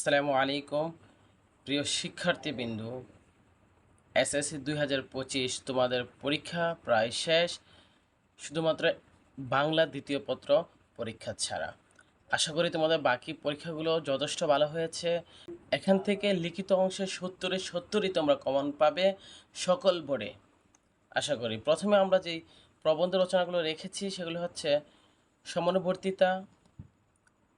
আসসালামু আলাইকুম। প্রিয় শিক্ষার্থীবৃন্দু, এসএসসি দুই হাজার পঁচিশ তোমাদের পরীক্ষা প্রায় শেষ, শুধুমাত্র বাংলা দ্বিতীয় পত্র পরীক্ষা ছাড়া। আশা করি তোমাদের বাকি পরীক্ষাগুলো যথেষ্ট ভালো হয়েছে। এখান থেকে লিখিত অংশে সত্তরে সত্তরই তোমরা কমন পাবে সকল বোর্ডে। আশা করি প্রথমে আমরা যেই প্রবন্ধ রচনাগুলো রেখেছি সেগুলো হচ্ছে সমানুবর্তিতা,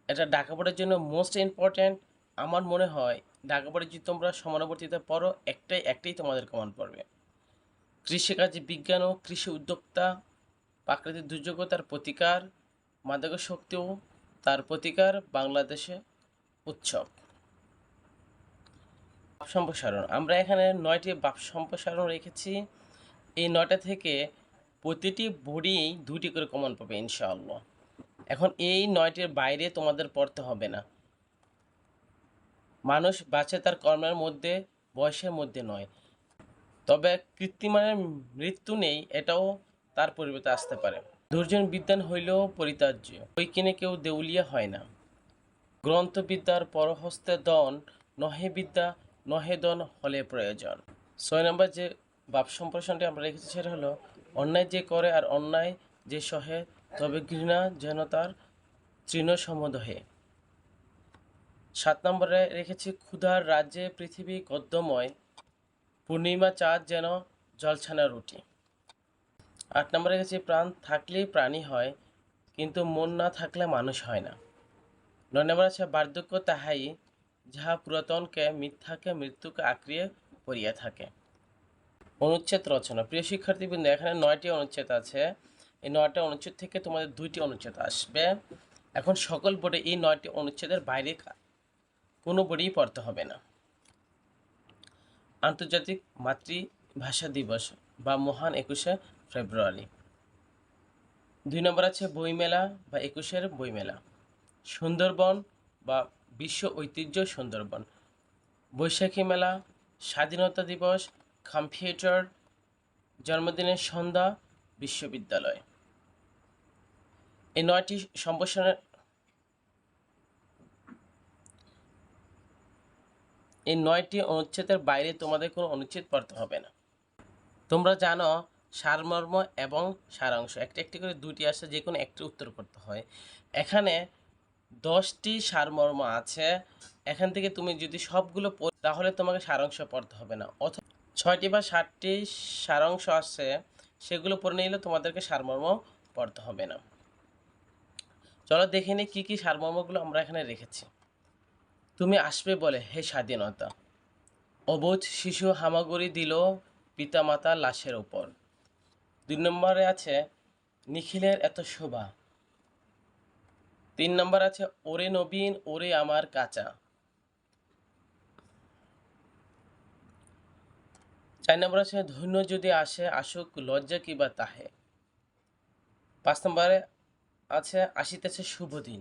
এটা ঢাকা বোর্ডের জন্য মোস্ট ইম্পর্ট্যান্ট আমার মনে হয় ঢাকা বোর্ডে যদি তোমরা সমানুবর্তিতা পড়ো, একটাই একটাই তোমাদের কমান পড়বে। কৃষিকাজ বিজ্ঞান ও কৃষি উদ্যোক্তা, প্রাকৃতিক দুর্যোগ তার প্রতিকার, মাদক শক্তিও তার প্রতিকার, বাংলাদেশে উৎসব। বাপ সম্প্রসারণ, আমরা এখানে নয়টি বাপ সম্প্রসারণ রেখেছি। এই নয়টা থেকে প্রতিটি বড়ি দুটি করে কমন পাবে, ইনশাআল্লাহ। এখন এই নয়টির বাইরে তোমাদের পড়তে হবে না। মানুষ বাঁচে তার কর্মের মধ্যে, বয়সের মধ্যে নয়। তবে কৃত্রিমানের মৃত্যু নেই, এটাও তার পরিবর্তে আসতে পারে। দুর্জন বিদ্যান হইলেও পরিতার্য বই কিনে কেউ দেউলিয়া হয় না। গ্রন্থবিদ্যার পরহস্তে দন, নহে বিদ্যা, নহে দন হলে প্রয়োজন। ছয় নম্বর যে বাপ সম্প্রসারণটি আমরা রেখেছি সেটা হলো, অন্যায় যে করে আর অন্যায় যে সহে, তবে ঘৃণা যেন তার তৃণ সমদহে সাত নম্বরে রেখেছি, ক্ষুধার রাজ্যে পৃথিবী গদ্যময়, পূর্ণিমা চাঁদ যেন জলছানা রুটি। আট নম্বরে রেখেছি, প্রাণ থাকলেই প্রাণী হয়, কিন্তু মন না থাকলে মানুষ হয় না। নয় নম্বর আছে, বার্ধক্য তাহাই, যাহা পুরাতনকে মিথ্যাকে মৃত্যুকে আঁকড়িয়ে পড়িয়া থাকে। অনুচ্ছেদ রচনা। প্রিয় শিক্ষার্থীবৃন্দ, এখানে নয়টি অনুচ্ছেদ আছে। এই নয়টা অনুচ্ছেদ থেকে তোমাদের দুইটি অনুচ্ছেদ আসবে। এখন সকল বোর্ডে এই নয়টি অনুচ্ছেদের বাইরে কোনো বোর্ডেই পড়তে হবে না। আন্তর্জাতিক মাতৃভাষা দিবস বা মহান একুশে ফেব্রুয়ারি। দুই নম্বর আছে বইমেলা বা একুশের বইমেলা। সুন্দরবন বা বিশ্ব ঐতিহ্য সুন্দরবন। বৈশাখী মেলা, স্বাধীনতা দিবস কম্পিউটার জন্মদিনের সন্ধ্যা, বিশ্ববিদ্যালয়। এই নয়টি সম্প্রসারণের এই নয়টি অনুচ্ছেদের বাইরে তোমাদের কোনো অনুচ্ছেদ পড়তে হবে না। তোমরা জানো, সারমর্ম এবং সারাংশ, একটা একটি করে দুটি আসে, যে কোনো একটি উত্তর করতে হয়। এখানে দশটি সারমর্ম আছে। এখান থেকে তুমি যদি সবগুলো পড়- তাহলে তোমাকে সারাংশ পড়তে হবে না। অথবা ছয়টি বা ষাটটি সারাংশ আছে, সেগুলো পড়ে নিলে তোমাদেরকে সারমর্ম পড়তে হবে না। চলো দেখে নিই কী কী সারমর্মগুলো আমরা এখানে রেখেছি। তুমি আসবে বলে, হে স্বাধীনতা। অবোধ শিশু হামাগুড়ি দিল পিতামাতা লাশের ওপর দুই নম্বরে আছে নিখিলের এত শোভা। তিন নম্বর আছে, ওরে নবীন, ওরে আমার কাঁচা। চার নম্বর আছে, ধন্য যদি আসে, আসুক লজ্জা কিবা তাহে। পাঁচ নম্বরে আছে, আসিতেছে শুভ দিন।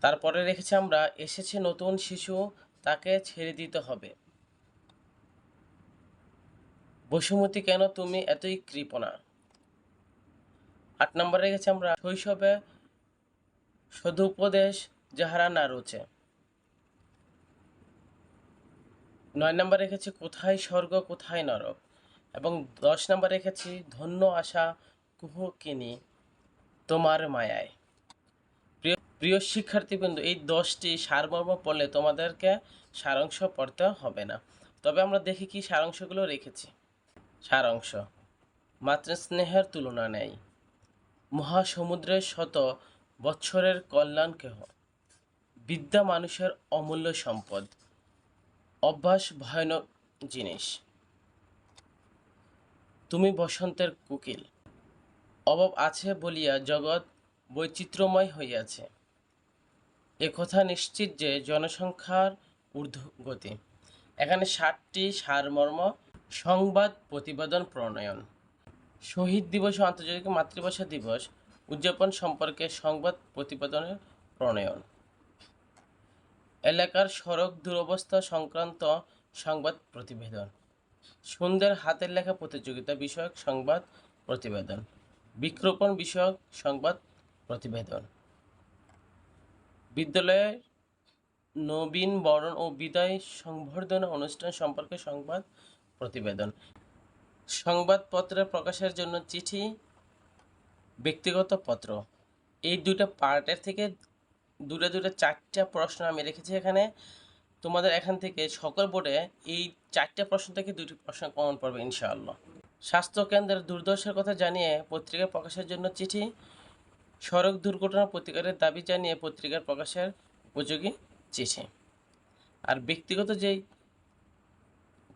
তারপরে রেখেছি আমরা, এসেছে নতুন শিশু, তাকে ছেড়ে দিতে হবে। বসুমতী, কেন তুমি এতই কৃপণা? আট নম্বরে রেখেছি আমরা, শৈশবে সদুপদেশ যাহারা না রুচে। নয় নম্বর রেখেছি, কোথায় স্বর্গ, কোথায় নরক? এবং দশ নম্বর রেখেছি, ধন্য আশা কুহকিনী তোমার মায়ায়। প্রিয় শিক্ষার্থীবৃন্দ, এই দশটি সারমর্ম পড়লে তোমাদেরকে সারাংশ পড়তে হবে না। তবে আমরা দেখি কি সারাংশগুলো রেখেছি। সারাংশ, মাতৃস্নেহের তুলনা নেই। মহাসমুদ্রের শত বৎসরের কল্যাণ কেহ? বিদ্যা মানুষের অমূল্য সম্পদ। অভ্যাস ভয়ানক জিনিস। তুমি বসন্তের কুকিল। অভাব আছে বলিয়া জগৎ বৈচিত্র্যময় হইয়াছে। একথা নিশ্চিত যে জনসংখ্যার ঊর্ধ্বগতি এখানে ষাটটি সারমর্ম, সংবাদ, প্রতিবেদন, প্রণয়ন। শহীদ দিবস ও আন্তর্জাতিক মাতৃভাষা দিবস উদযাপন সম্পর্কে সংবাদ প্রতিবেদনের প্রণয়ন। এলাকার সড়ক দুরবস্থা সংক্রান্ত সংবাদ প্রতিবেদন। সুন্দর হাতের লেখা প্রতিযোগিতা বিষয়ক সংবাদ প্রতিবেদন। বৃক্ষরোপণ বিষয়ক সংবাদ প্রতিবেদন। বিদ্যালয়ে নবীন বরণ ও বিদায় সংবর্ধনা অনুষ্ঠান সম্পর্কে সংবাদ প্রতিবেদন। সংবাদপত্রে প্রকাশের জন্য চিঠি, ব্যক্তিগত পত্র। এই দুটো পার্টের থেকে দুটো দুটো চারটা প্রশ্ন আমি রেখেছি এখানে। তোমাদের এখান থেকে সকল বোর্ডে এই চারটে প্রশ্ন থেকে দুটি প্রশ্ন কমন পড়বে ইনশাআল্লাহ। স্বাস্থ্য কেন্দ্রের দুর্দশার কথা জানিয়ে পত্রিকা প্রকাশের জন্য চিঠি সড়ক দুর্ঘটনা প্রতিকারের দাবি জানিয়ে পত্রিকার প্রকাশের উপযোগী চিঠি। আর ব্যক্তিগত যেই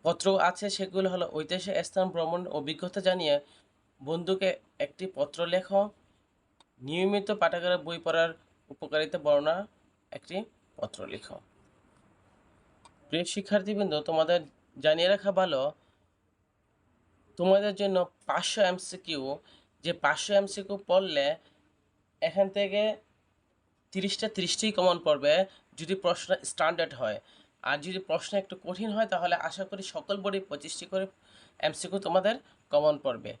পত্র আছে সেগুলো হলো ঐতিহাসিক স্থান, ভ্রমণ অভিজ্ঞতা জানিয়ে বন্ধুকে একটি পত্র লেখ নিয়মিত পাঠাগারে বই পড়ার উপকারিতা বর্ণনা একটি পত্র লেখো প্রিয় শিক্ষার্থীবৃন্দ, তোমাদের জানিয়ে রাখা ভালো, তোমাদের জন্য পাঁচশো এমসিকিউ, যে পাঁচশো এমসিকিউ পড়লে এখান থেকে তিরিশটা তিরিশটাই কমন পড়বে যদি প্রশ্ন স্ট্যান্ডার্ড হয়। আর যদি প্রশ্ন একটু কঠিন হয়, তাহলে আশা করি সকল বোর্ডে পঁচিশটি করে এমসিকিউ তোমাদের কমন পড়বে।